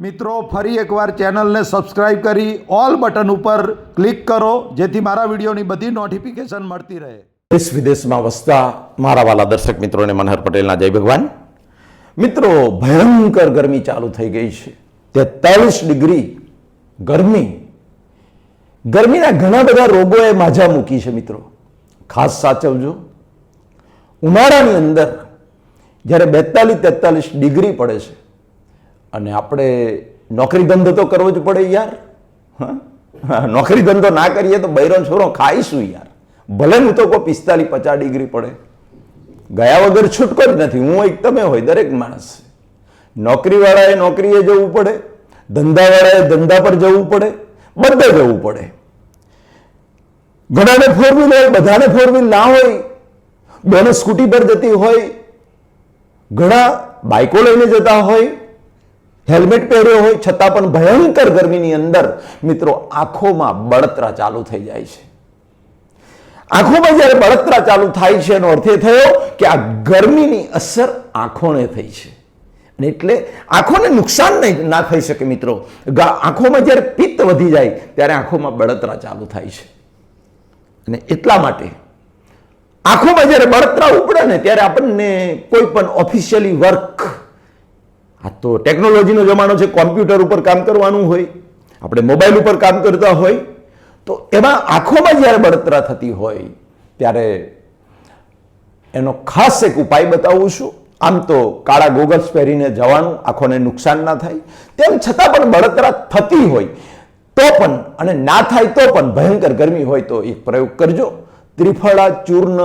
મિત્રો, ફરી એકવાર ચેનલને સબસ્ક્રાઇબ કરી ઓલ બટન ઉપર ક્લિક કરો, જેથી મારા વિડીયોની બધી નોટિફિકેશન મળતી રહે. દેશ વિદેશમાં વસતા મારા વાલા દર્શક મિત્રોને મનહર પટેલના જય ભગવાન. મિત્રો, ભયંકર ગરમી ચાલુ થઈ ગઈ છે. તેતાલીસ ડિગ્રી ગરમી. ગરમીના ઘણા બધા રોગોએ માજા મૂકી છે મિત્રો. ખાસ સાચવજો. ઉનાળાની અંદર જ્યારે બેતાલીસ તેતાલીસ ડિગ્રી પડે છે અને આપણે નોકરી ધંધો તો કરવો જ પડે યાર. નોકરી ધંધો ના કરીએ તો બૈરો છોરો ખાઈશું યાર. ભલે હું તો કોઈ પિસ્તાલીસ પચાસ ડિગ્રી પડે. ગયા વગર છૂટકો જ નથી. હું એક તમે હોય દરેક માણસ. નોકરીવાળાએ નોકરીએ જવું પડે. ધંધાવાળાએ ધંધા પર જવું પડે. બધે જવું પડે. ઘણાને ફોર હોય, બધાને ફોર ના હોય. બેનો સ્કૂટી પર જતી હોય. ઘણા બાઇકો લઈને જતા હોય. હેલ્મેટ પહેર્યો હોય, છતાં પણ ભયંકર ગરમીની અંદર મિત્રો આંખોમાં બળતરા ચાલુ થઈ જાય છે. આંખોમાં જ્યારે બળતરા ચાલુ થાય છે, એનો અર્થ એ થયો કે આ ગરમીની અસર આંખોને થઈ છે. અને એટલે આંખોને નુકસાન નહીં, ના થઈ શકે મિત્રો. આંખોમાં જ્યારે પિત્ત વધી જાય, ત્યારે આંખોમાં બળતરા ચાલુ થાય છે. અને એટલા માટે આંખોમાં જ્યારે બળતરા ઉપડે ને, ત્યારે આપણને કોઈ પણ ઓફિશિયલી વર્ક આ તો ટેકનોલોજીનો જમાનો છે કોમ્પ્યુટર ઉપર કામ કરવાનું હોય, આપણે મોબાઈલ ઉપર કામ કરતા હોય, તો એમાં આંખોમાં જ્યારે બળતરા થતી હોય, ત્યારે એનો ખાસ એક ઉપાય બતાવું છું. આમ તો કાળા ગોગલ્સ પહેરીને જવાનું આંખોને નુકસાન ના થાય. તેમ છતાં પણ બળતરા થતી હોય, તો પણ, અને ના થાય તો પણ ભયંકર ગરમી હોય તો એક પ્રયોગ કરજો. ત્રિફળા ચૂર્ણ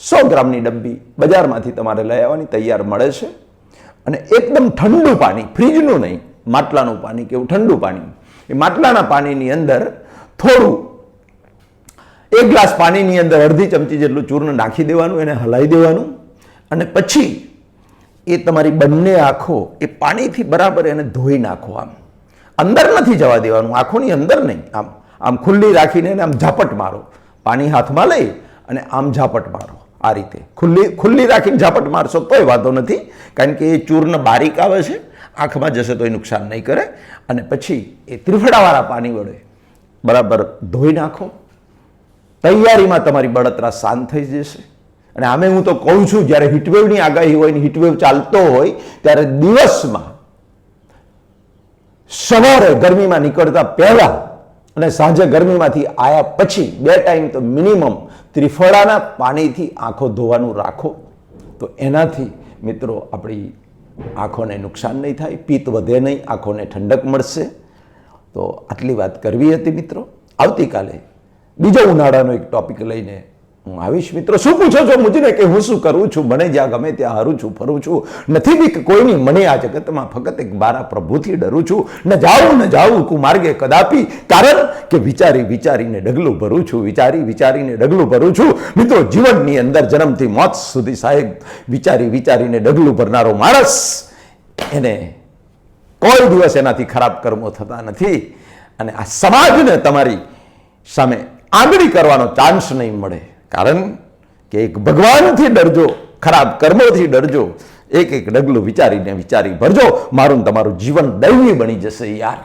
સો ગ્રામની ડબ્બી બજારમાંથી તમારે લઈ આવવાની તૈયાર મળે છે. અને એકદમ ઠંડુ પાણી, ફ્રીજનું નહીં, માટલાનું પાણી કેવું ઠંડુ પાણી. એ માટલાના પાણીની અંદર થોડું, એક ગ્લાસ પાણીની અંદર અડધી ચમચી જેટલું ચૂર્ણ નાખી દેવાનું, એને હલાવી દેવાનું અને પછી એ તમારી બંને આંખો એ પાણીથી બરાબર એને ધોઈ નાખો આમ. અંદર નથી જવા દેવાનું, આંખોની અંદર નહીં. આમ આમ ખુલ્લી રાખીને આમ ઝાપટ મારો. પાણી હાથમાં લઈ અને આમ ઝાપટ મારો. આ રીતે. ખુલ્લી ખુલ્લી રાખીને ઝાપટ મારશો તોય વાંધો નથી, કારણ કે એ ચૂર્ણ બારીક આવે છે, આંખમાં જશે તો એ નુકસાન નહીં કરે. અને પછી એ ત્રિફળાવાળા પાણી વડે બરાબર ધોઈ નાખો. તૈયારીમાં તમારી બળતરા શાંત થઈ જશે. અને આમે હું તો કહું છું, જ્યારે હીટવેવની આગાહી હોય ને હીટવેવ ચાલતો હોય, ત્યારે દિવસમાં સવારે ગરમીમાં નીકળતા પહેલા અને સાંજે ગરમીમાંથી આયા પછી બે ટાઈમ તો મિનિમમ ત્રિફળાના પાણીથી આંખો ધોવાનું રાખો. તો એનાથી મિત્રો આપણી આંખોને નુકસાન નહીં થાય, પિત્ત વધે નહીં, આંખોને ઠંડક મળશે. તો આટલી વાત કરવી હતી મિત્રો. આવતીકાલે બીજો ઉનાળાનો એક ટોપિક લઈને હું આવીશ મિત્રો. શું પૂછો છો? મુજને કે હું શું કરું છું? મને જ્યાં ગમે ત્યાં હારું છું, ફરું છું. નથી બીક કોઈની મને આ જગતમાં ફક્ત એક બારા પ્રભુથી ડરું છું. ન જાઉં ન જાઉં કુમાર્ગે કદાપી. કારણ કે વિચારી વિચારીને ડગલું ભરું છું, વિચારી વિચારીને ડગલું ભરું છું. મિત્રો, જીવનની અંદર જન્મથી મોત સુધી સાહેબ, વિચારી વિચારીને ડગલું ભરનારો માણસ એને કોઈ દિવસ એનાથી ખરાબ કર્મો થતા નથી. અને આ સમાજને તમારી સામે આંગળી કરવાનો ચાન્સ નહીં મળે. કારણ કે એક ભગવાનથી ડરજો, ખરાબ કર્મોથી ડરજો, એક એક ડગલું વિચારીને વિચારી ભરજો, મારું તમારું જીવન દૈવી બની જશે યાર.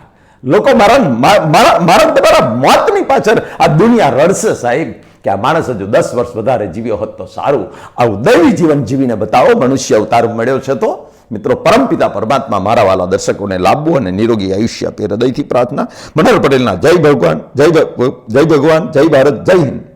લોકો મારા મારા મારા તમારા મોતની પાછળ આ દુનિયા રડશે સાહેબ. કે આ માણસ હજુ દસ વર્ષ વધારે જીવ્યો હોત તો સારું. આવું દૈવી જીવન જીવીને બતાવો, મનુષ્ય અવતાર મળ્યો છે તો. મિત્રો, પરમપિતા પરમાત્મા મારા વાલા દર્શકોને લાભવું અને નિરોગી આયુષ્ય આપે હૃદયથી પ્રાર્થના. મનોહર પટેલના જય ભગવાન, જય જય ભગવાન, જય ભારત, જય હિન્દ.